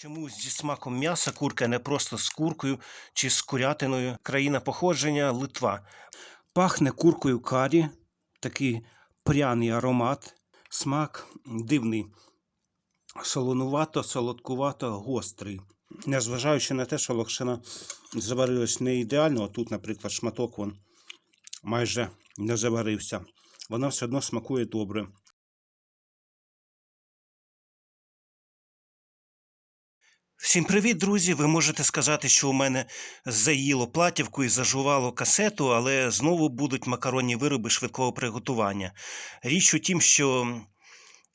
Чому зі смаком м'яса курка, не просто з куркою чи з курятиною? Країна походження Литва. Пахне куркою карі, такий пряний аромат, смак дивний, солонувато, солодкувато, гострий. Незважаючи на те, що локшина заварилась не ідеально, тут, наприклад, шматок вон майже не заварився. Вона все одно смакує добре. Всім привіт, друзі! Ви можете сказати, що у мене заїло платівку і зажувало касету, але знову будуть макаронні вироби швидкого приготування. Річ у тім, що,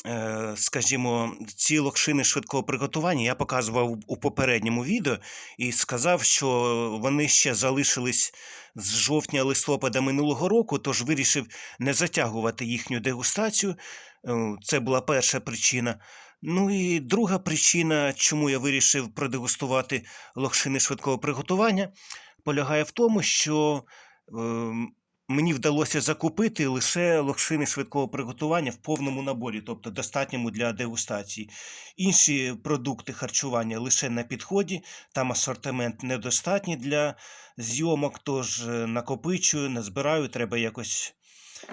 е, скажімо, ці локшини швидкого приготування я показував у попередньому відео і сказав, що вони ще залишились з жовтня-листопада минулого року, тож вирішив не затягувати їхню дегустацію. Е, Це була перша причина. Ну і друга причина, чому я вирішив продегустувати локшини швидкого приготування, полягає в тому, що е, мені вдалося закупити лише локшини швидкого приготування в повному наборі, тобто достатньому для дегустації. Інші продукти харчування лише на підході, там асортимент недостатній для зйомок, тож е, накопичую, назбираю, треба якось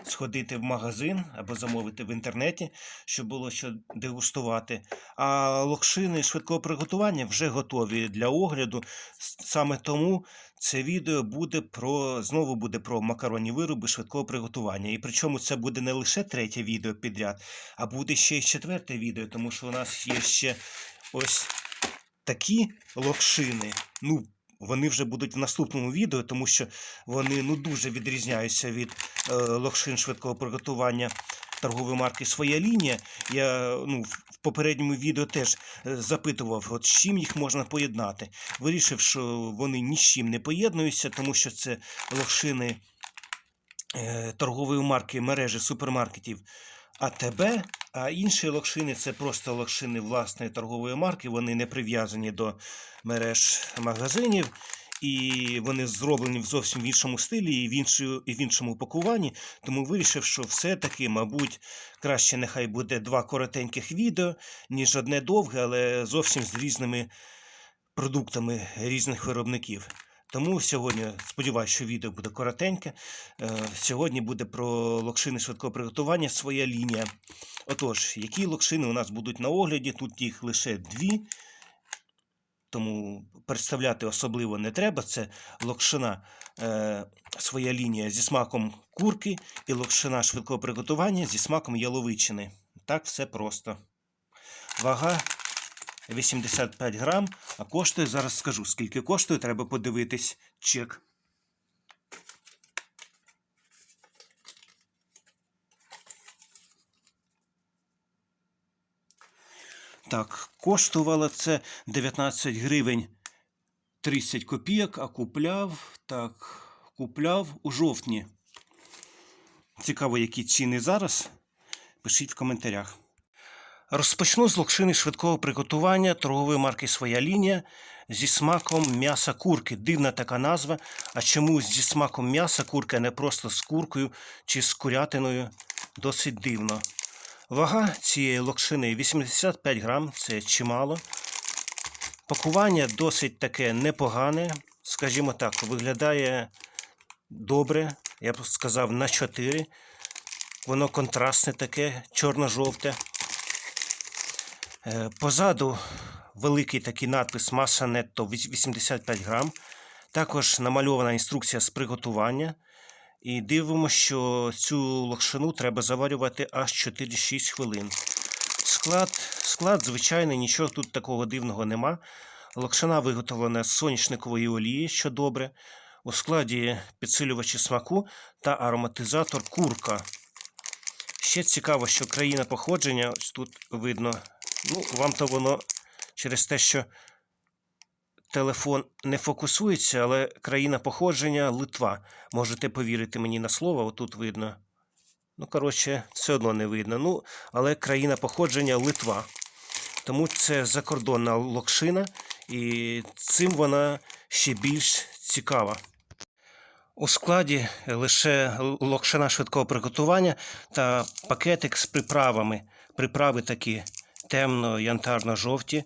сходити в магазин або замовити в інтернеті, щоб було що дегустувати. А локшини швидкого приготування вже готові для огляду. Саме тому це відео буде про знову буде про макаронні вироби швидкого приготування. І причому це буде не лише третє відео підряд, а буде ще й четверте відео, тому що у нас є ще ось такі локшини. Ну, вони вже будуть в наступному відео, тому що вони ну дуже відрізняються від е, локшин швидкого приготування торгової марки Своя лінія. Я ну, в попередньому відео теж е, запитував, от з чим їх можна поєднати. Вирішив, що вони ні з чим не поєднуються, тому що це локшини е, торгової марки мережі супермаркетів АТБ, а інші локшини це просто локшини власної торгової марки. Вони не прив'язані до мереж магазинів. І вони зроблені в зовсім іншому стилі і в, іншому, і в іншому пакуванні. Тому вирішив, що все-таки, мабуть, краще нехай буде два коротеньких відео, ніж одне довге, але зовсім з різними продуктами різних виробників. Тому сьогодні сподіваюся, що відео буде коротеньке. Е, Сьогодні буде про локшини швидкого приготування своя лінія. Отож, які локшини у нас будуть на огляді? Тут їх лише дві. Тому представляти особливо не треба. Це локшина е, своя лінія зі смаком курки і локшина швидкого приготування зі смаком яловичини. Так все просто. Вага 85 грам, а коштує, зараз скажу, скільки коштує, треба подивитись чек. Так, коштувало це 19 гривень 30 копійок, а купляв, так, купляв у жовтні. Цікаво, які ціни зараз. Пишіть в коментарях. Розпочну з локшини швидкого приготування торгової марки Своя лінія зі смаком м'яса курки. Дивна така назва. А чому зі смаком м'яса курки, а не просто з куркою чи з курятиною? Досить дивно. Вага цієї локшини 85 грам, це чимало. Пакування досить таке непогане. Скажімо так, виглядає добре. Я б сказав на 4. Воно контрастне таке, чорно-жовте. Е, Позаду великий такий надпис Маса нетто 85 грам. Також намальована інструкція з приготування. І дивимося, що цю локшину треба заварювати аж 4-6 хвилин. Склад, склад звичайний, нічого тут такого дивного нема. Локшина виготовлена з соняшникової олії, що добре. У складі підсилювачі смаку та ароматизатор курка. Ще цікаво, що країна походження, тут видно, ну, вам то воно через те, що телефон не фокусується, але країна походження Литва. Можете повірити мені на слово, отут видно. Ну, коротше, все одно не видно. Ну, але країна походження Литва. Тому це закордонна локшина, і цим вона ще більш цікава. У складі лише локшина швидкого приготування та пакетик з приправами. Приправи такі темно-янтарно-жовті.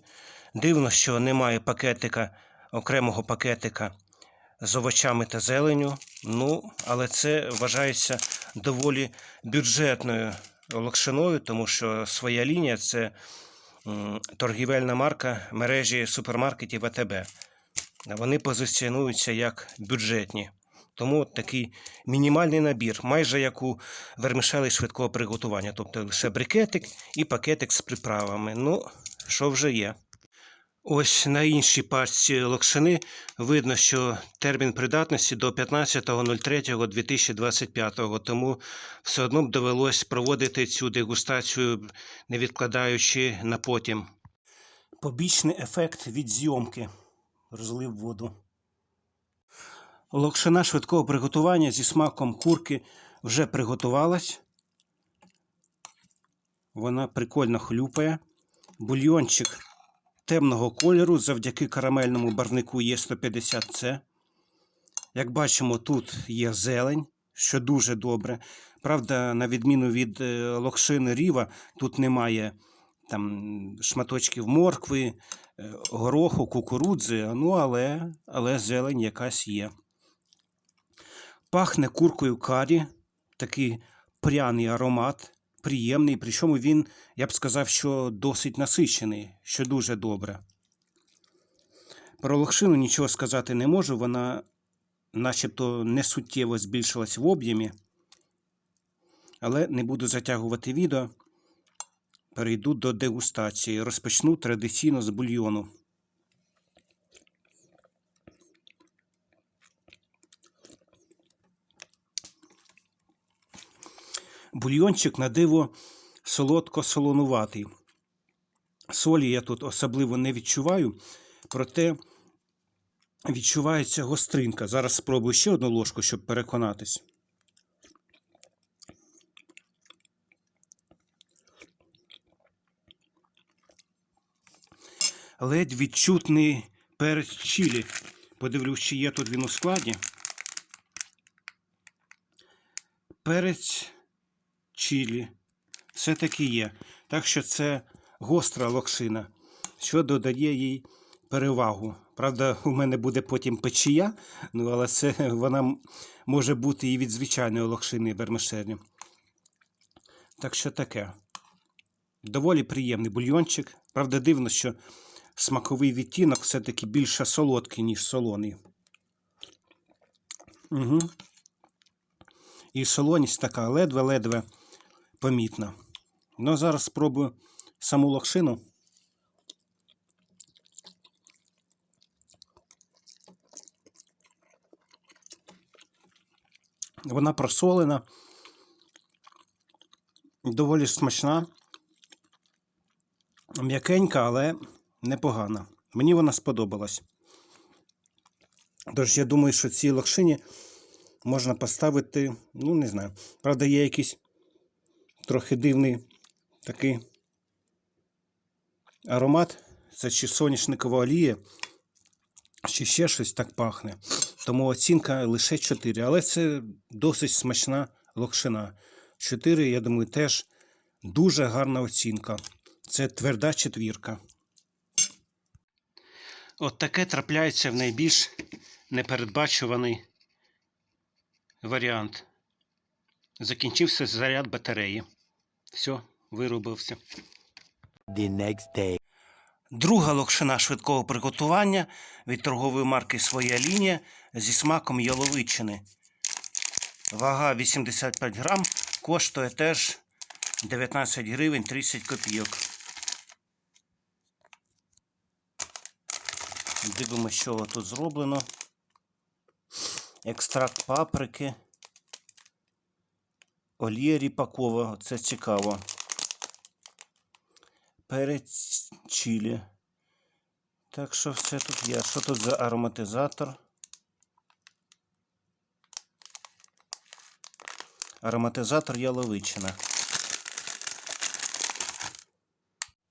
Дивно, що немає пакетика, окремого пакетика з овочами та зеленю. Ну, але це вважається доволі бюджетною локшиною, тому що своя лінія це торгівельна марка мережі супермаркетів АТБ. Вони позиціонуються як бюджетні. Тому такий мінімальний набір, майже як у вермішелі швидкого приготування. Тобто лише брикетик і пакетик з приправами. Ну, що вже є. Ось на іншій пачці локшини видно, що термін придатності до 15.03.2025, тому все одно б довелось проводити цю дегустацію, не відкладаючи на потім. Побічний ефект від зйомки. Розлив воду. Локшина швидкого приготування зі смаком курки вже приготувалась. Вона прикольно хлюпає. Бульйончик темного кольору завдяки карамельному барвнику Є150С. Як бачимо, тут є зелень, що дуже добре. Правда, на відміну від е, локшини Ріва, тут немає там шматочків моркви, е, гороху, кукурудзи, ну але, але зелень якась є. Пахне куркою карі, такий пряний аромат, приємний, причому він, я б сказав, що досить насичений, що дуже добре. Про локшину нічого сказати не можу, вона начебто не суттєво збільшилась в об'ємі. Але не буду затягувати відео. Перейду до дегустації. Розпочну традиційно з бульйону. Бульйончик на диво солодко-солонуватий. Солі я тут особливо не відчуваю, проте відчувається гостринка. Зараз спробую ще одну ложку, щоб переконатись. Ледь відчутний перець чилі. Подивлюсь, чи є тут він у складі. Перець чилі. Все-таки є. Так що це гостра локшина, що додає їй перевагу. Правда, у мене буде потім печія, ну але це вона може бути і від звичайної локшини вермишелі. Так що таке. Доволі приємний бульйончик. Правда, дивно, що смаковий відтінок все-таки більше солодкий, ніж солоний. Угу. І солоність така ледве-ледве помітна. Ну, зараз спробую саму локшину. Вона просолена, доволі смачна, м'якенька, але непогана. Мені вона сподобалась. Тож я думаю, що цій локшині можна поставити, ну, не знаю. Правда, є якийсь трохи дивний такий аромат. Це чи соняшникова олія, чи ще щось так пахне. Тому оцінка лише 4. Але це досить смачна локшина. 4, я думаю, теж дуже гарна оцінка. Це тверда четвірка. От таке трапляється в найбільш непередбачуваний варіант. Закінчився заряд батареї. Все, вирубився. the next day. Друга локшина швидкого приготування від торгової марки Своя лінія зі смаком яловичини. Вага 85 грам, коштує теж 19 гривень 30 копійок. Дивимося, що тут зроблено. Екстракт паприки. Олія ріпакова. Це цікаво. Перець чилі. Так що все тут є. Що тут за ароматизатор? Ароматизатор яловичина.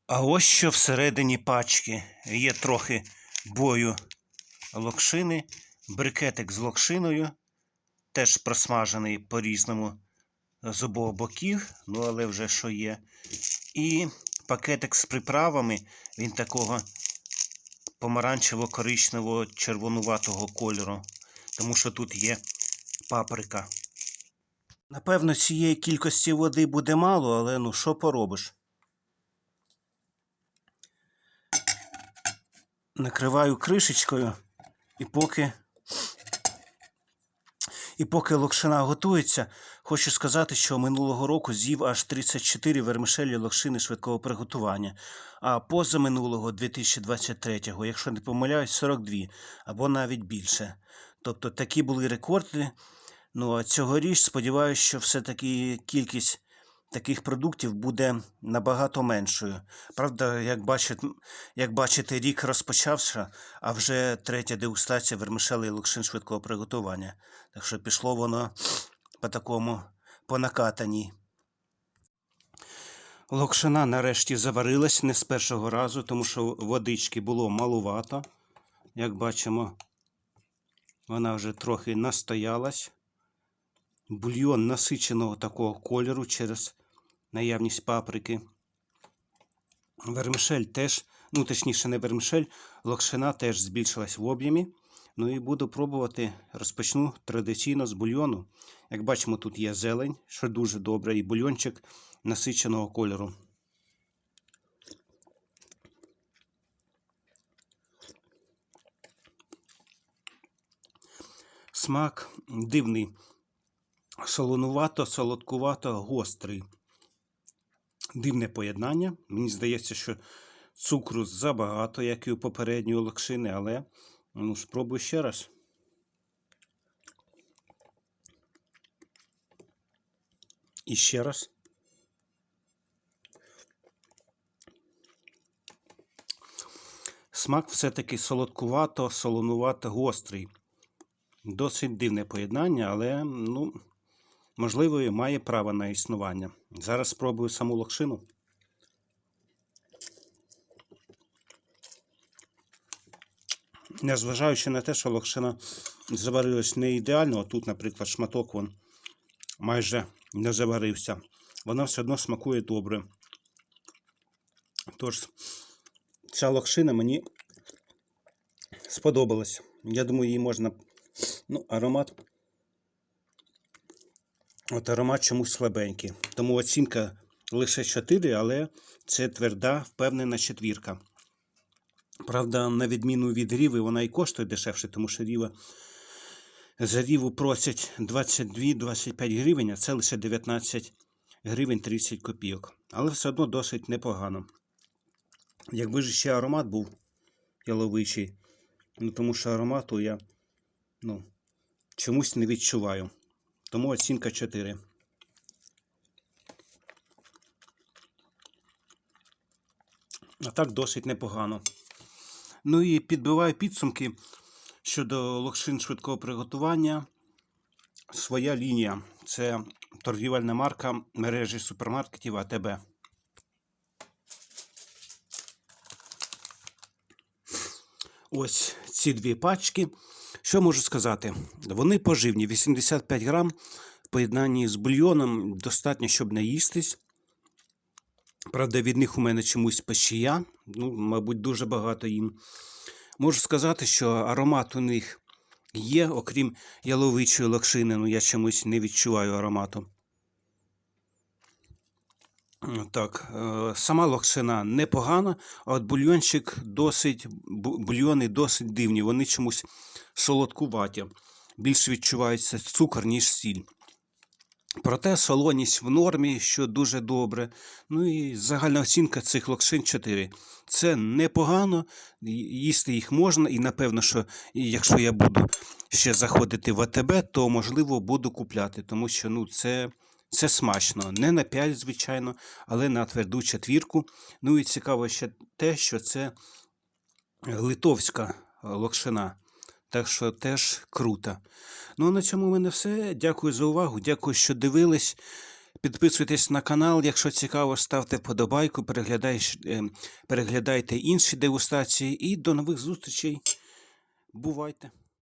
А ось що всередині пачки. Є трохи бою локшини, брикетик з локшиною, теж просмажений по-різному з обох боків, ну але вже що є. І пакетик з приправами, він такого помаранчево-коричневого червонуватого кольору, тому що тут є паприка. Напевно, цієї кількості води буде мало, але ну що поробиш? Накриваю кришечкою, і поки, і поки локшина готується, хочу сказати, що минулого року з'їв аж 34 вермишелі локшини швидкого приготування, а позаминулого 2023-го, якщо не помиляюсь, 42 або навіть більше. Тобто такі були рекорди. Ну а цьогоріч сподіваюся, що все-таки кількість таких продуктів буде набагато меншою. Правда, як бачите, як бачите, рік розпочався, а вже третя дегустація вермишелей локшин швидкого приготування. Так що пішло воно по такому по накатаній. Локшина нарешті заварилась не з першого разу, тому що водички було малувато. Як бачимо, вона вже трохи настоялась. Бульйон насиченого такого кольору через наявність паприки. Вермишель теж, ну точніше, не вермишель, локшина теж збільшилась в об'ємі. Ну і буду пробувати. Розпочну традиційно з бульйону. Як бачимо, тут є зелень, що дуже добре, і бульйончик насиченого кольору. Смак дивний. Солонувато, солодкувато, гострий. Дивне поєднання. Мені здається, що цукру забагато, як і у попередньої локшини, але ну, спробую ще раз. І раз. Смак все-таки солодкувато, солонувато, гострий. Досить дивне поєднання, але, ну, можливо, і має право на існування. Зараз спробую саму локшину. Незважаючи на те, що локшина заварилась не ідеально, а тут, наприклад, шматок вон майже не заварився. Вона все одно смакує добре. Тож, ця локшина мені сподобалась. Я думаю, її можна. Ну, аромат. От аромат чомусь слабенький. Тому оцінка лише 4, але це тверда, впевнена четвірка. Правда, на відміну від ріви, вона і коштує дешевше, тому що ріва за ріву просять 22-25 гривень, а це лише 19 гривень 30 копійок. Але все одно досить непогано. Якби ж ще аромат був яловичий, ну тому що аромату я ну, чомусь не відчуваю. Тому оцінка 4. А так досить непогано. Ну і підбиваю підсумки щодо локшин швидкого приготування. Своя лінія. Це торгівельна марка мережі супермаркетів АТБ. Ось ці дві пачки. Що можу сказати? Вони поживні. 85 грам в поєднанні з бульйоном достатньо, щоб наїстись. Правда, від них у мене чомусь пащія. Ну, мабуть, дуже багато їм. Можу сказати, що аромат у них є, окрім яловичої локшини, ну я чомусь не відчуваю аромату. Так, е, сама локшина непогана, а от бульйончик досить, бульйони досить дивні, вони чомусь солодкуваті. Більш відчувається цукор, ніж сіль. Проте солоність в нормі, що дуже добре. Ну і загальна оцінка цих локшин 4. Це непогано, їсти їх можна, і напевно, що якщо я буду ще заходити в АТБ, то можливо буду купляти, тому що ну, це, це смачно. Не на 5, звичайно, але на тверду четвірку. Ну і цікаво ще те, що це литовська локшина. Так що теж круто. Ну, а на цьому в мене все. Дякую за увагу. Дякую, що дивились. Підписуйтесь на канал, якщо цікаво, ставте вподобайку, е, переглядайте інші дегустації і до нових зустрічей. Бувайте!